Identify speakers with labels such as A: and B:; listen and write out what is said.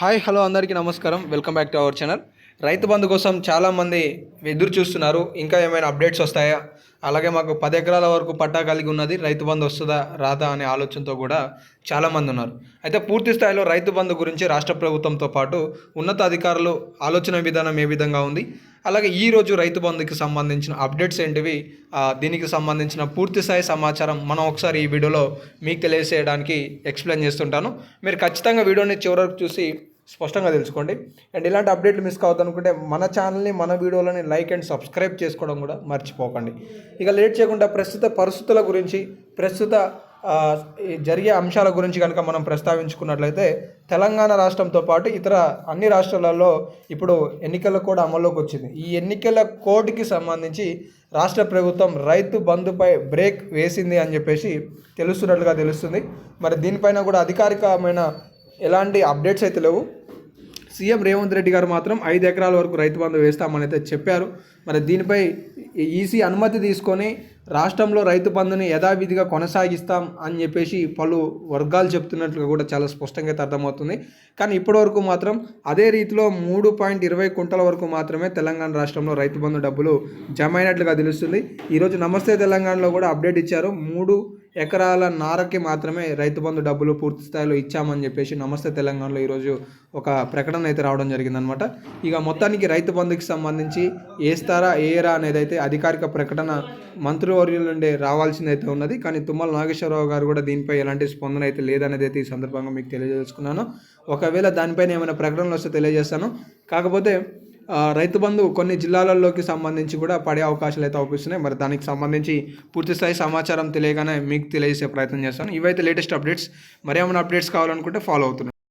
A: Hi hello అందరికీ నమస్కారం. Welcome back to our channel. Rythu Bandhu కోసం చాలామంది ఎదురు చూస్తున్నారు. ఇంకా ఏమైనా అప్డేట్స్ వస్తాయా? అలాగే మాకు పది ఎకరాల వరకు పట్టా కలిగి ఉన్నది రైతు బంధు వస్తుందా రాదా అనే ఆలోచనతో కూడా చాలామంది ఉన్నారు. అయితే పూర్తి స్థాయిలో రైతు బంధు గురించి రాష్ట్ర ప్రభుత్వంతో పాటు ఉన్నత అధికారులు ఆలోచన విధానం ఏ విధంగా ఉంది? అలాగే ఈరోజు రైతు బంధుకి సంబంధించిన అప్డేట్స్ ఏంటివి? దీనికి సంబంధించిన పూర్తి స్థాయి సమాచారం మనం ఒకసారి ఈ వీడియోలో మీకు తెలియజేయడానికి ఎక్స్ప్లెయిన్ చేస్తుంటాను. మీరు ఖచ్చితంగా వీడియోని చివరకు చూసి స్పష్టంగా తెలుసుకోండి. అండ్ ఇలాంటి అప్డేట్లు మిస్ కావద్దనుకుంటే మన ఛానల్ని మన వీడియోలని లైక్ అండ్ సబ్స్క్రైబ్ చేసుకోవడం కూడా మర్చిపోకండి. ఇక లేట్ చేయకుండా ప్రస్తుత పరిస్థితుల గురించి ప్రస్తుత జరిగే అంశాల గురించి కనుక మనం ప్రస్తావించుకున్నట్లయితే తెలంగాణ రాష్ట్రంతో పాటు ఇతర అన్ని రాష్ట్రాలలో ఇప్పుడు ఎన్నికల కోడ్ అమల్లోకి వచ్చింది. ఈ ఎన్నికల కోడ్కి సంబంధించి రాష్ట్ర ప్రభుత్వం రైతు బంధుపై బ్రేక్ వేసింది అని చెప్పేసి తెలుస్తున్నట్లుగా తెలుస్తుంది. మరి దీనిపైన కూడా అధికారికమైన ఎలాంటి అప్డేట్స్ అయితే లేవు. సీఎం రేవంత్ రెడ్డి గారు మాత్రం ఐదు ఎకరాల వరకు రైతు బంధు వేస్తామని అయితే చెప్పారు. మరి దీనిపై ఈసీ అనుమతి తీసుకొని రాష్ట్రంలో రైతు బంధుని యథావిధిగా కొనసాగిస్తాం అని చెప్పేసి పలు వర్గాలు చెప్తున్నట్లుగా కూడా చాలా స్పష్టంగా అయితే అర్థమవుతుంది. కానీ ఇప్పటివరకు మాత్రం అదే రీతిలో మూడు పాయింట్ ఇరవై కుంటల వరకు మాత్రమే తెలంగాణ రాష్ట్రంలో రైతు బంధు డబ్బులు జమ అయినట్లుగా తెలుస్తుంది. ఈరోజు నమస్తే తెలంగాణలో కూడా అప్డేట్ ఇచ్చారు. మూడు ఎకరాల నారకి మాత్రమే రైతు బంధు డబ్బులు పూర్తి స్థాయిలో ఇచ్చామని చెప్పేసి నమస్తే తెలంగాణలో ఈరోజు ఒక ప్రకటన అయితే రావడం జరిగిందనమాట ఇక మొత్తానికి రైతు బంధుకి సంబంధించి ఏస్తారా ఏరా అనేది అయితే అధికారిక ప్రకటన మంత్రివర్యుల నుండి రావాల్సింది అయితే ఉన్నది. కానీ తుమ్మల నాగేశ్వరరావు గారు కూడా దీనిపై ఎలాంటి స్పందన అయితే లేదనేది అయితే ఈ సందర్భంగా మీకు తెలియజేసుకున్నాను. ఒకవేళ దానిపైన ఏమైనా ప్రకటనలు వస్తే తెలియజేస్తాను. కాకపోతే రైతు బంధు కొన్ని జిల్లాలలోకి సంబంధించి కూడా పడే అవకాశాలు అయితే అవుపిస్తున్నాయి. మరి దానికి సంబంధించి పూర్తి స్థాయి సమాచారం తెలియగానే మీకు తెలియజేసే ప్రయత్నం చేస్తాను. ఇవైతే లేటెస్ట్ అప్డేట్స్. మరేమైనా అప్డేట్స్ కావాలనుకుంటే ఫాలో అవుతున్నాను